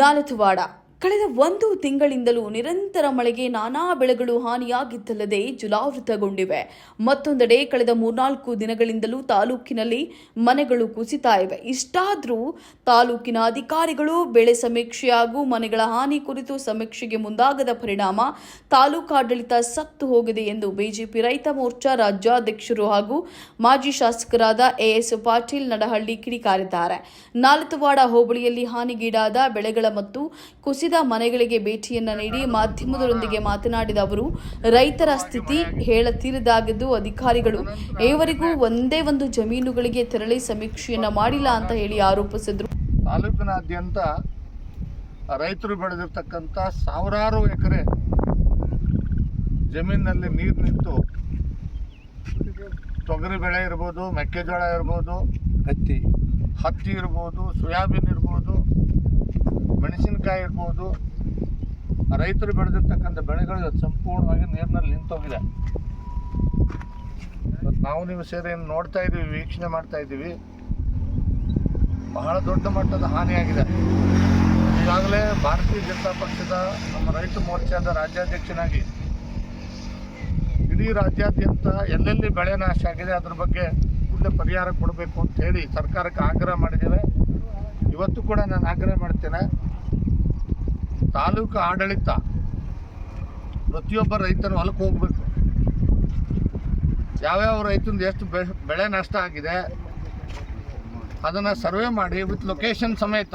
ನಾಲತುವಾಡ ಕಳೆದ ಒಂದು ತಿಂಗಳಿಂದಲೂ ನಿರಂತರ ಮಳೆಗೆ ನಾನಾ ಬೆಳೆಗಳು ಹಾನಿಯಾಗಿದ್ದಲ್ಲದೆ ಜಲಾವೃತಗೊಂಡಿವೆ. ಮತ್ತೊಂದೆಡೆ ಕಳೆದ ಮೂರ್ನಾಲ್ಕು ದಿನಗಳಿಂದಲೂ ತಾಲೂಕಿನಲ್ಲಿ ಮನೆಗಳು ಕುಸಿತಾ ಇವೆ. ಇಷ್ಟಾದರೂ ತಾಲೂಕಿನ ಅಧಿಕಾರಿಗಳು ಬೆಳೆ ಸಮೀಕ್ಷೆ ಹಾಗೂ ಮನೆಗಳ ಹಾನಿ ಕುರಿತು ಸಮೀಕ್ಷೆಗೆ ಮುಂದಾಗದ ಪರಿಣಾಮ ತಾಲೂಕಾಡಳಿತ ಸತ್ತು ಹೋಗಿದೆ ಎಂದು ಬಿಜೆಪಿ ರೈತ ಮೋರ್ಚಾ ರಾಜ್ಯಾಧ್ಯಕ್ಷರು ಹಾಗೂ ಮಾಜಿ ಶಾಸಕರಾದ ಎಎಸ್ ಪಾಟೀಲ್ ನಡಹಳ್ಳಿ ಕಿಡಿಕಾರಿದ್ದಾರೆ. ನಾಲತುವಾಡ ಹೋಬಳಿಯಲ್ಲಿ ಹಾನಿಗೀಡಾದ ಬೆಳೆಗಳ ಮತ್ತು ಕುಸಿದ ಮನೆಗಳಿಗೆ ಭೇಟಿಯನ್ನ ನೀಡಿ ಮಾಧ್ಯಮದೊಂದಿಗೆ ಮಾತನಾಡಿದ ಅವರು ರೈತರ ಸ್ಥಿತಿ ಹೇಳತೀರದಾಗಿದ್ದು ಅಧಿಕಾರಿಗಳು ಈವರೆಗೂ ಒಂದೇ ಒಂದು ಜಮೀನುಗಳಿಗೆ ತೆರಳಿ ಸಮೀಕ್ಷೆಯನ್ನ ಮಾಡಿಲ್ಲ ಅಂತ ಹೇಳಿ ಆರೋಪಿಸಿದ್ರು. ತಾಲೂಕಿನಾದ್ಯಂತ ರೈತರು ಬೆಳೆದಿರ್ತಕ್ಕಂಥ ಸಾವಿರಾರು ಎಕರೆ ಜಮೀನಿನಲ್ಲಿ ನೀರು ನಿಂತು ತೊಗರಿ ಬೆಳೆ ಇರ್ಬೋದು ಮೆಕ್ಕೆಜೋಳ ಇರ್ಬೋದು ಹತ್ತಿ. ಹತ್ತಿ ಇರ್ಬೋದು ಸೋಯಾಬೀನ್ ಇರ್ಬೋದು ಮೆಣಸಿನಕಾಯಿ ಇರ್ಬೋದು, ರೈತರು ಬೆಳೆದಿರ್ತಕ್ಕಂಥ ಬೆಳೆಗಳು ಸಂಪೂರ್ಣವಾಗಿ ನೀರಿನಲ್ಲಿ ನಿಂತೋಗಿದೆ. ನಾವು ನೀವು ಸೇರಿ ಏನು ನೋಡ್ತಾ ಇದ್ದೀವಿ, ವೀಕ್ಷಣೆ ಮಾಡ್ತಾ ಇದ್ದೀವಿ. ಬಹಳ ದೊಡ್ಡ ಮಟ್ಟದ ಹಾನಿಯಾಗಿದೆ. ಈಗಾಗಲೇ ಭಾರತೀಯ ಜನತಾ ಪಕ್ಷದ ನಮ್ಮ ರೈತ ಮೋರ್ಚಾದ ರಾಜ್ಯಾಧ್ಯಕ್ಷನಾಗಿ ಇಡೀ ರಾಜ್ಯಾದ್ಯಂತ ಎಲ್ಲೆಲ್ಲಿ ಬೆಳೆ ನಾಶ ಆಗಿದೆ, ಅದ್ರ ಬಗ್ಗೆ ಕೂಡಲೇ ಪರಿಹಾರ ಕೊಡಬೇಕು ಅಂತ ಹೇಳಿ ಸರ್ಕಾರಕ್ಕೆ ಆಗ್ರಹ ಮಾಡಿದ್ದೇವೆ. ಇವತ್ತು ಕೂಡ ನಾನು ಆಗ್ರಹ ಮಾಡ್ತೇನೆ. ತಾಲೂಕು ಆಡಳಿತ ಪ್ರತಿಯೊಬ್ಬ ರೈತನು ಹೊಲಕ್ಕೆ ಹೋಗ್ಬೇಕು. ಯಾವ್ಯಾವ ರೈತಂದು ಎಷ್ಟು ಬೆಳೆ ನಷ್ಟ ಆಗಿದೆ, ಅದನ್ನು ಸರ್ವೆ ಮಾಡಿ ವಿತ್ ಲೊಕೇಶನ್ ಸಮೇತ.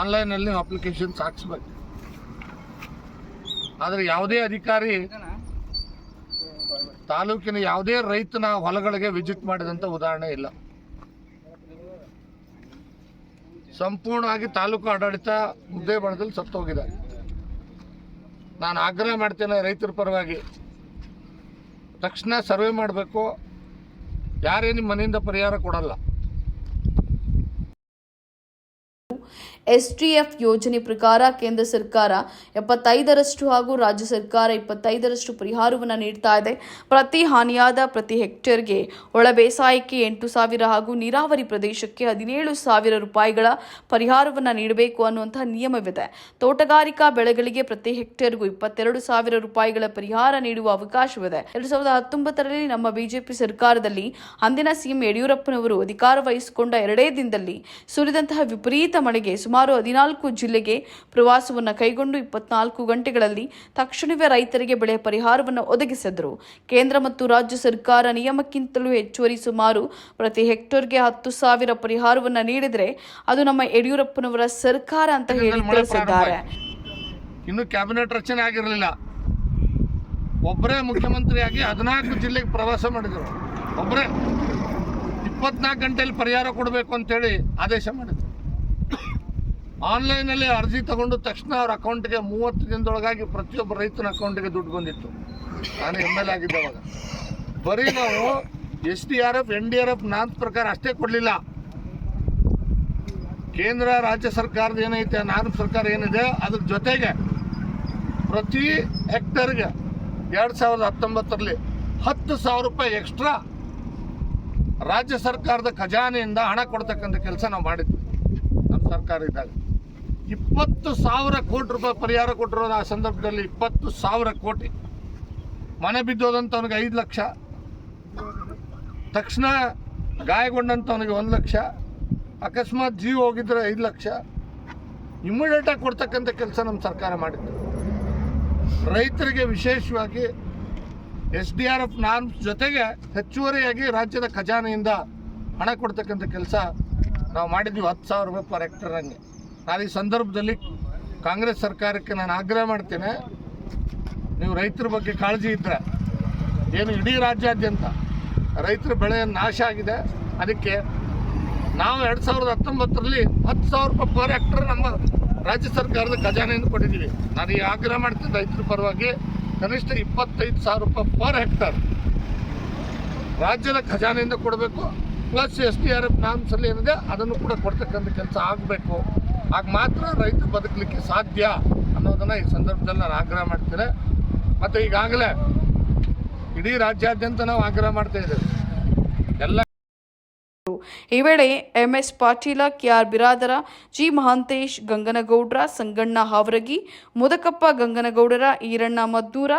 ಆನ್ಲೈನಲ್ಲಿ ಅಪ್ಲಿಕೇಶನ್ ಹಾಕ್ಸ್ಬೇಕು. ಆದರೆ ಯಾವುದೇ ಅಧಿಕಾರಿ ತಾಲೂಕಿನ ಯಾವುದೇ ರೈತನ ಹೊಲಗಳಿಗೆ ವಿಸಿಟ್ ಮಾಡಿದಂಥ ಉದಾಹರಣೆ ಇಲ್ಲ. ಸಂಪೂರ್ಣವಾಗಿ ತಾಲೂಕು ಆಡಳಿತ ಮುದ್ದೆ ಬಣದಲ್ಲಿ ಸತ್ತೋಗಿದೆ. ನಾನು ಆಗ್ರಹ ಮಾಡ್ತೇನೆ ರೈತರ ಪರವಾಗಿ. ತಕ್ಷಣ ಸರ್ವೆ ಮಾಡಬೇಕು. ಯಾರೇ ನಿಮ್ಮ ಮನೆಯಿಂದ ಪರಿಹಾರ ಕೊಡಲ್ಲ. ಎಸ್ಟಿಎಫ್ ಯೋಜನೆ ಪ್ರಕಾರ ಕೇಂದ್ರ ಸರ್ಕಾರ ಎಪ್ಪತ್ತೈದರಷ್ಟು ಹಾಗೂ ರಾಜ್ಯ ಸರ್ಕಾರ ಇಪ್ಪತ್ತೈದರಷ್ಟು ಪರಿಹಾರವನ್ನು ನೀಡ್ತಾ ಇದೆ. ಪ್ರತಿ ಹಾನಿಯಾದ ಪ್ರತಿ ಹೆಕ್ಟೇರ್ಗೆ ಒಳ ಬೇಸಾಯಕ್ಕೆ ಎಂಟು ಸಾವಿರ ಹಾಗೂ ನೀರಾವರಿ ಪ್ರದೇಶಕ್ಕೆ ಹದಿನೇಳು ಸಾವಿರ ರೂಪಾಯಿಗಳ ಪರಿಹಾರವನ್ನು ನೀಡಬೇಕು ಅನ್ನುವಂತಹ ನಿಯಮವಿದೆ. ತೋಟಗಾರಿಕಾ ಬೆಳೆಗಳಿಗೆ ಪ್ರತಿ ಹೆಕ್ಟೇರ್ಗೂ ಇಪ್ಪತ್ತೆರಡು ಸಾವಿರ ರೂಪಾಯಿಗಳ ಪರಿಹಾರ ನೀಡುವ ಅವಕಾಶವಿದೆ. ಎರಡು ಸಾವಿರದ ಹತ್ತೊಂಬತ್ತರಲ್ಲಿ ನಮ್ಮ ಬಿಜೆಪಿ ಸರ್ಕಾರದಲ್ಲಿ ಅಂದಿನ ಸಿಎಂ ಯಡಿಯೂರಪ್ಪನವರು ಅಧಿಕಾರ ವಹಿಸಿಕೊಂಡ ಎರಡೇ ದಿನದಲ್ಲಿ ಸುರಿದಂತಹ ವಿಪರೀತ ಮಳೆಗೆ ಸುಮಾರು ಹದಿನಾಲ್ಕು ಜಿಲ್ಲೆಗೆ ಪ್ರವಾಸವನ್ನು ಕೈಗೊಂಡು ಇಪ್ಪತ್ನಾಲ್ಕು ಗಂಟೆಗಳಲ್ಲಿ ತಕ್ಷಣವೇ ರೈತರಿಗೆ ಬೆಳೆ ಪರಿಹಾರವನ್ನು ಒದಗಿಸಿದರು. ಕೇಂದ್ರ ಮತ್ತು ರಾಜ್ಯ ಸರ್ಕಾರ ನಿಯಮಕ್ಕಿಂತಲೂ ಹೆಚ್ಚುವರಿ ಸುಮಾರು ಪ್ರತಿ ಹೆಕ್ಟೇರ್ಗೆ ಹತ್ತು ಸಾವಿರ ಪರಿಹಾರವನ್ನು ನೀಡಿದರೆ ಅದು ನಮ್ಮ ಯಡಿಯೂರಪ್ಪನವರ ಸರ್ಕಾರ ಅಂತ ಹೇಳಿ ತಿಳಿಸಿದ್ದಾರೆ. ಇನ್ನು ಕ್ಯಾಬಿನೆಟ್ ರಚನೆ ಆಗಿರಲಿಲ್ಲ. ಒಬ್ಬರೇ ಮುಖ್ಯಮಂತ್ರಿಯಾಗಿ ಹದಿನಾಲ್ಕು ಜಿಲ್ಲೆಗೆ ಪ್ರವಾಸ ಮಾಡಿದರು. ಒಬ್ಬರೇ ಇಪ್ಪತ್ನಾಲ್ಕು ಗಂಟೆಯಲ್ಲಿ ಪರಿಹಾರ ಕೊಡಬೇಕು ಅಂತೇಳಿ ಆದೇಶ ಮಾಡಿದರು. ಆನ್ಲೈನಲ್ಲಿ ಅರ್ಜಿ ತಗೊಂಡು ತಕ್ಷಣ ಅವ್ರ ಅಕೌಂಟ್ಗೆ ಮೂವತ್ತು ದಿನದೊಳಗಾಗಿ ಪ್ರತಿಯೊಬ್ಬ ರೈತನ ಅಕೌಂಟಿಗೆ ದುಡ್ಡು ಬಂದಿತ್ತು. ನಾನು ಎಂ ಎಲ್ ಆಗಿದ್ದೆ ಅವಾಗ ಬರೀ ನಾವು S D R F N D R F ನಾನ್ ಪ್ರಕಾರ ಅಷ್ಟೇ ಕೊಡಲಿಲ್ಲ. ಕೇಂದ್ರ, ರಾಜ್ಯ ಸರ್ಕಾರದ ಏನೈತೆ ನಾನ್ ಸರ್ಕಾರ ಏನಿದೆ, ಅದ್ರ ಜೊತೆಗೆ ಪ್ರತಿ ಹೆಕ್ಟರ್ಗೆ ಎರಡು ಸಾವಿರದ ಹತ್ತೊಂಬತ್ತರಲ್ಲಿ ಹತ್ತು ಸಾವಿರ ರೂಪಾಯಿ ಎಕ್ಸ್ಟ್ರಾ ರಾಜ್ಯ ಸರ್ಕಾರದ ಖಜಾನೆಯಿಂದ ಹಣ ಕೊಡ್ತಕ್ಕಂಥ ಕೆಲಸ ನಾವು ಮಾಡಿದ್ವಿ. ಸರ್ಕಾರ ಇದ್ದಾಗ ಇಪ್ಪತ್ತು ಸಾವಿರ ಕೋಟಿ ರೂಪಾಯಿ ಪರಿಹಾರ ಕೊಟ್ಟಿರೋದು ಆ ಸಂದರ್ಭದಲ್ಲಿ ಇಪ್ಪತ್ತು ಸಾವಿರ ಕೋಟಿ. ಮನೆ ಬಿದ್ದೋದಂಥವನಿಗೆ ಐದು ಲಕ್ಷ. ತಕ್ಷಣ ಗಾಯಗೊಂಡಂಥವನಿಗೆ ಒಂದು ಲಕ್ಷ. ಅಕಸ್ಮಾತ್ ಜೀವ ಹೋಗಿದ್ರೆ ಐದು ಲಕ್ಷ. ಇಮ್ಮಿಡಿಯೇಟಾಗಿ ಕೊಡ್ತಕ್ಕಂಥ ಕೆಲಸ ನಮ್ಮ ಸರ್ಕಾರ ಮಾಡಿತ್ತು. ರೈತರಿಗೆ ವಿಶೇಷವಾಗಿ S D R F norms ಜೊತೆಗೆ ಹೆಚ್ಚುವರಿಯಾಗಿ ರಾಜ್ಯದ ಖಜಾನೆಯಿಂದ ಹಣ ಕೊಡ್ತಕ್ಕಂಥ ಕೆಲಸ ನಾವು ಮಾಡಿದ್ವಿ ಹತ್ತು ಸಾವಿರ ರೂಪಾಯಿ ಪರ್ ಹೆಕ್ಟರ್ ಹಂಗೆ. ನಾನು ಈ ಸಂದರ್ಭದಲ್ಲಿ ಕಾಂಗ್ರೆಸ್ ಸರ್ಕಾರಕ್ಕೆ ನಾನು ಆಗ್ರಹ ಮಾಡ್ತೇನೆ, ನೀವು ರೈತರ ಬಗ್ಗೆ ಕಾಳಜಿ ಇದ್ದರೆ ಏನು ಇಡೀ ರಾಜ್ಯಾದ್ಯಂತ ರೈತರ ಬೆಳೆ ನಾಶ ಆಗಿದೆ, ಅದಕ್ಕೆ ನಾವು ಎರಡು ಸಾವಿರದ ಹತ್ತೊಂಬತ್ತರಲ್ಲಿ ಹತ್ತು ಸಾವಿರ ರೂಪಾಯಿ ಪರ್ ಹೆಕ್ಟರ್ ನಮ್ಮ ರಾಜ್ಯ ಸರ್ಕಾರದ ಖಜಾನೆಯಿಂದ ಕೊಟ್ಟಿದ್ದೀವಿ. ನಾನು ಈ ಆಗ್ರಹ ಮಾಡ್ತೀನಿ ರೈತರ ಪರವಾಗಿ ಕನಿಷ್ಠ ಇಪ್ಪತ್ತೈದು ಸಾವಿರ ರೂಪಾಯಿ ಪರ್ ಹೆಕ್ಟರ್ ರಾಜ್ಯದ ಖಜಾನೆಯಿಂದ ಕೊಡಬೇಕು. Plus S D R F ನಾಮ್ಸಲ್ಲಿ ಏನಿದೆ, ಅದನ್ನು ಕೂಡ ಕೊಡ್ತಕ್ಕಂಥ ಕೆಲಸ ಆಗಬೇಕು. ಆಗ ಮಾತ್ರ ರೈತರು ಬದುಕಲಿಕ್ಕೆ ಸಾಧ್ಯ ಅನ್ನೋದನ್ನು ಈ ಸಂದರ್ಭದಲ್ಲಿ ನಾನು ಆಗ್ರಹ ಮಾಡ್ತೇನೆ. ಮತ್ತು ಈಗಾಗಲೇ ಇಡೀ ರಾಜ್ಯಾದ್ಯಂತ ನಾವು ಆಗ್ರಹ ಮಾಡ್ತಾ ಇದ್ದೇವೆ. ಎಲ್ಲ ಈ ವೇಳೆ M S Patil K R Biradar, G Mahantesh Ganganagoudra, Sanganna Havaragi, Mudakappa Ganganagoudara, Iranna Maddura,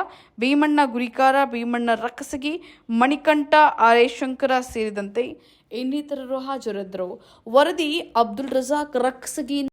Bhimanna Gurikara, Bhimanna Rakkasagi, Manikantha R A Shankara ಸೇರಿದಂತೆ ಇನ್ನಿತರರು ಹಾಜರಿದ್ದರು. ವರದಿ ಅಬ್ದುಲ್ ರಜಾಕ್ ರಕ್ಸಗಿ